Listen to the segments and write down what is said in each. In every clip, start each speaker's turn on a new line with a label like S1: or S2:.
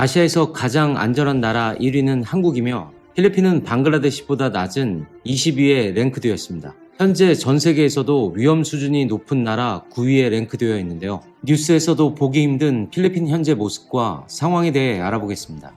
S1: 아시아에서 가장 안전한 나라 1위는 한국이며 필리핀은 방글라데시보다 낮은 22위에 랭크되었습니다. 현재 전 세계에서도 위험 수준이 높은 나라 9위에 랭크되어 있는데요. 뉴스에서도 보기 힘든 필리핀 현재 모습과 상황에 대해 알아보겠습니다.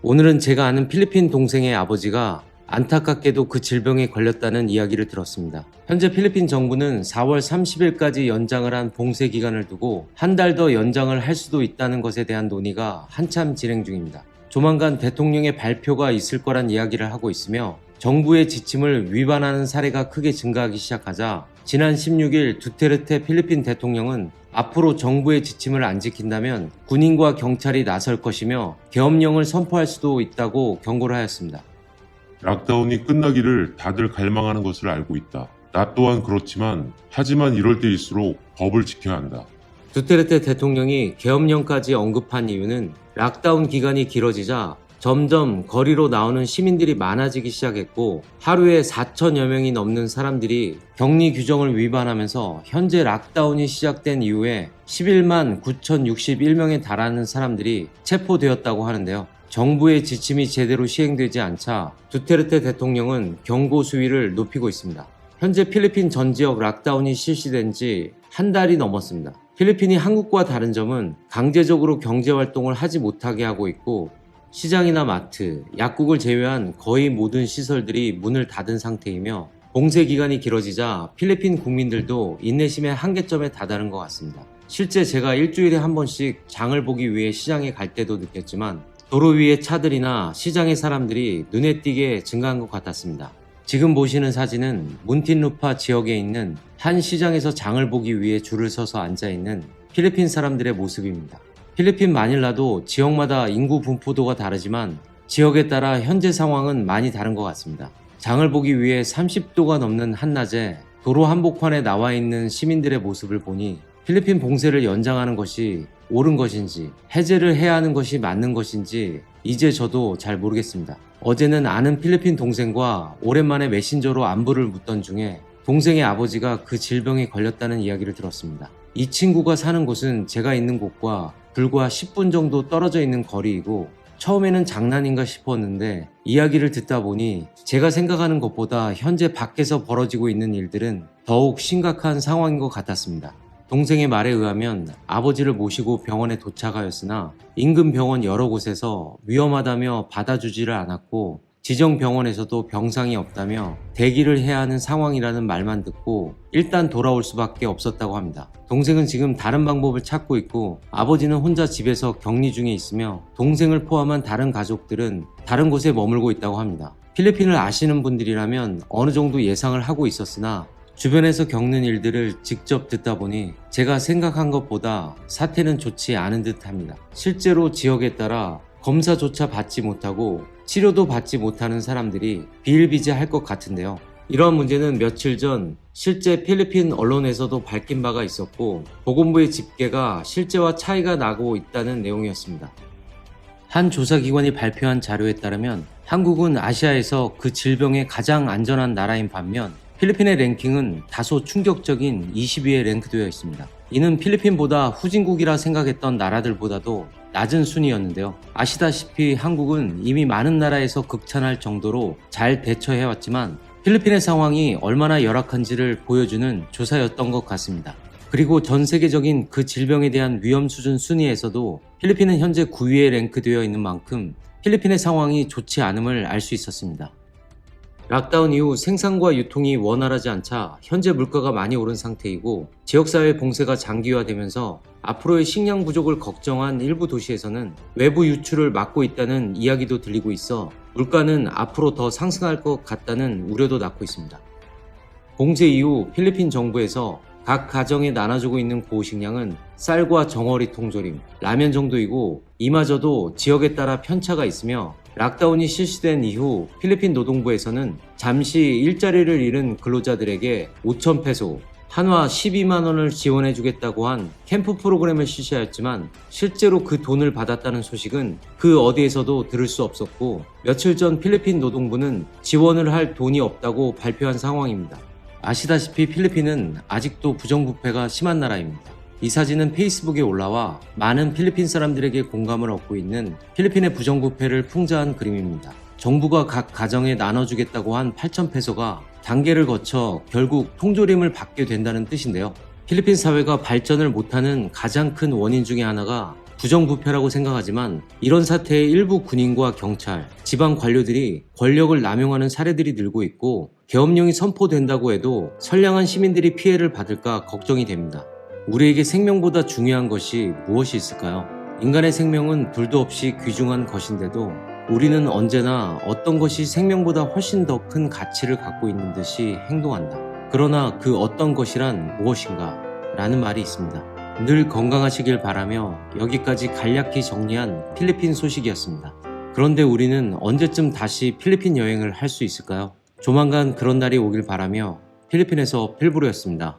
S1: 오늘은 제가 아는 필리핀 동생의 아버지가 안타깝게도 그 질병에 걸렸다는 이야기를 들었습니다. 현재 필리핀 정부는 4월 30일까지 연장을 한 봉쇄 기간을 두고 한 달 더 연장을 할 수도 있다는 것에 대한 논의가 한참 진행 중입니다. 조만간 대통령의 발표가 있을 거란 이야기를 하고 있으며 정부의 지침을 위반하는 사례가 크게 증가하기 시작하자 지난 16일 두테르테 필리핀 대통령은 앞으로 정부의 지침을 안 지킨다면 군인과 경찰이 나설 것이며 계엄령을 선포할 수도 있다고 경고를 하였습니다.
S2: 락다운이 끝나기를 다들 갈망하는 것을 알고 있다. 나 또한 그렇지만 하지만 이럴 때일수록 법을 지켜야 한다.
S1: 두테르테 대통령이 계엄령까지 언급한 이유는 락다운 기간이 길어지자 점점 거리로 나오는 시민들이 많아지기 시작했고 하루에 4천여 명이 넘는 사람들이 격리 규정을 위반하면서 현재 락다운이 시작된 이후에 11만 9,061명에 달하는 사람들이 체포되었다고 하는데요. 정부의 지침이 제대로 시행되지 않자 두테르테 대통령은 경고 수위를 높이고 있습니다. 현재 필리핀 전 지역 락다운이 실시된 지 한 달이 넘었습니다. 필리핀이 한국과 다른 점은 강제적으로 경제 활동을 하지 못하게 하고 있고 시장이나 마트, 약국을 제외한 거의 모든 시설들이 문을 닫은 상태이며 봉쇄 기간이 길어지자 필리핀 국민들도 인내심의 한계점에 다다른 것 같습니다. 실제 제가 일주일에 한 번씩 장을 보기 위해 시장에 갈 때도 느꼈지만 도로 위의 차들이나 시장의 사람들이 눈에 띄게 증가한 것 같았습니다. 지금 보시는 사진은 문틴루파 지역에 있는 한 시장에서 장을 보기 위해 줄을 서서 앉아 있는 필리핀 사람들의 모습입니다. 필리핀 마닐라도 지역마다 인구 분포도가 다르지만 지역에 따라 현재 상황은 많이 다른 것 같습니다. 장을 보기 위해 30도가 넘는 한낮에 도로 한복판에 나와 있는 시민들의 모습을 보니 필리핀 봉쇄를 연장하는 것이 옳은 것인지 해제를 해야 하는 것이 맞는 것인지 이제 저도 잘 모르겠습니다. 어제는 아는 필리핀 동생과 오랜만에 메신저로 안부를 묻던 중에 동생의 아버지가 그 질병에 걸렸다는 이야기를 들었습니다. 이 친구가 사는 곳은 제가 있는 곳과 불과 10분 정도 떨어져 있는 거리이고 처음에는 장난인가 싶었는데 이야기를 듣다 보니 제가 생각하는 것보다 현재 밖에서 벌어지고 있는 일들은 더욱 심각한 상황인 것 같았습니다. 동생의 말에 의하면 아버지를 모시고 병원에 도착하였으나 인근 병원 여러 곳에서 위험하다며 받아주지를 않았고 지정 병원에서도 병상이 없다며 대기를 해야 하는 상황이라는 말만 듣고 일단 돌아올 수밖에 없었다고 합니다. 동생은 지금 다른 방법을 찾고 있고 아버지는 혼자 집에서 격리 중에 있으며 동생을 포함한 다른 가족들은 다른 곳에 머물고 있다고 합니다. 필리핀을 아시는 분들이라면 어느 정도 예상을 하고 있었으나 주변에서 겪는 일들을 직접 듣다 보니 제가 생각한 것보다 사태는 좋지 않은 듯 합니다. 실제로 지역에 따라 검사조차 받지 못하고 치료도 받지 못하는 사람들이 비일비재할 것 같은데요. 이러한 문제는 며칠 전 실제 필리핀 언론에서도 밝힌 바가 있었고 보건부의 집계가 실제와 차이가 나고 있다는 내용이었습니다. 한 조사기관이 발표한 자료에 따르면 한국은 아시아에서 그 질병에 가장 안전한 나라인 반면 필리핀의 랭킹은 다소 충격적인 20위에 랭크되어 있습니다. 이는 필리핀보다 후진국이라 생각했던 나라들보다도 낮은 순위였는데요. 아시다시피 한국은 이미 많은 나라에서 극찬할 정도로 잘 대처해왔지만 필리핀의 상황이 얼마나 열악한지를 보여주는 조사였던 것 같습니다. 그리고 전 세계적인 그 질병에 대한 위험 수준 순위에서도 필리핀은 현재 9위에 랭크되어 있는 만큼 필리핀의 상황이 좋지 않음을 알 수 있었습니다. 락다운 이후 생산과 유통이 원활하지 않자 현재 물가가 많이 오른 상태이고 지역사회 봉쇄가 장기화되면서 앞으로의 식량 부족을 걱정한 일부 도시에서는 외부 유출을 막고 있다는 이야기도 들리고 있어 물가는 앞으로 더 상승할 것 같다는 우려도 낳고 있습니다. 봉쇄 이후 필리핀 정부에서 각 가정에 나눠주고 있는 고식량은 쌀과 정어리 통조림, 라면 정도이고 이마저도 지역에 따라 편차가 있으며 락다운이 실시된 이후 필리핀 노동부에서는 잠시 일자리를 잃은 근로자들에게 5천 페소, 한화 12만 원을 지원해 주겠다고 한 캠프 프로그램을 실시하였지만 실제로 그 돈을 받았다는 소식은 그 어디에서도 들을 수 없었고 며칠 전 필리핀 노동부는 지원을 할 돈이 없다고 발표한 상황입니다. 아시다시피 필리핀은 아직도 부정부패가 심한 나라입니다. 이 사진은 페이스북에 올라와 많은 필리핀 사람들에게 공감을 얻고 있는 필리핀의 부정부패를 풍자한 그림입니다. 정부가 각 가정에 나눠주겠다고 한 8,000페소가 단계를 거쳐 결국 통조림을 받게 된다는 뜻인데요. 필리핀 사회가 발전을 못하는 가장 큰 원인 중에 하나가 부정부패라고 생각하지만 이런 사태에 일부 군인과 경찰, 지방 관료들이 권력을 남용하는 사례들이 늘고 있고 계엄령이 선포된다고 해도 선량한 시민들이 피해를 받을까 걱정이 됩니다. 우리에게 생명보다 중요한 것이 무엇이 있을까요? 인간의 생명은 둘도 없이 귀중한 것인데도 우리는 언제나 어떤 것이 생명보다 훨씬 더 큰 가치를 갖고 있는 듯이 행동한다. 그러나 그 어떤 것이란 무엇인가? 라는 말이 있습니다. 늘 건강하시길 바라며 여기까지 간략히 정리한 필리핀 소식이었습니다. 그런데 우리는 언제쯤 다시 필리핀 여행을 할 수 있을까요? 조만간 그런 날이 오길 바라며 필리핀에서 필브로였습니다.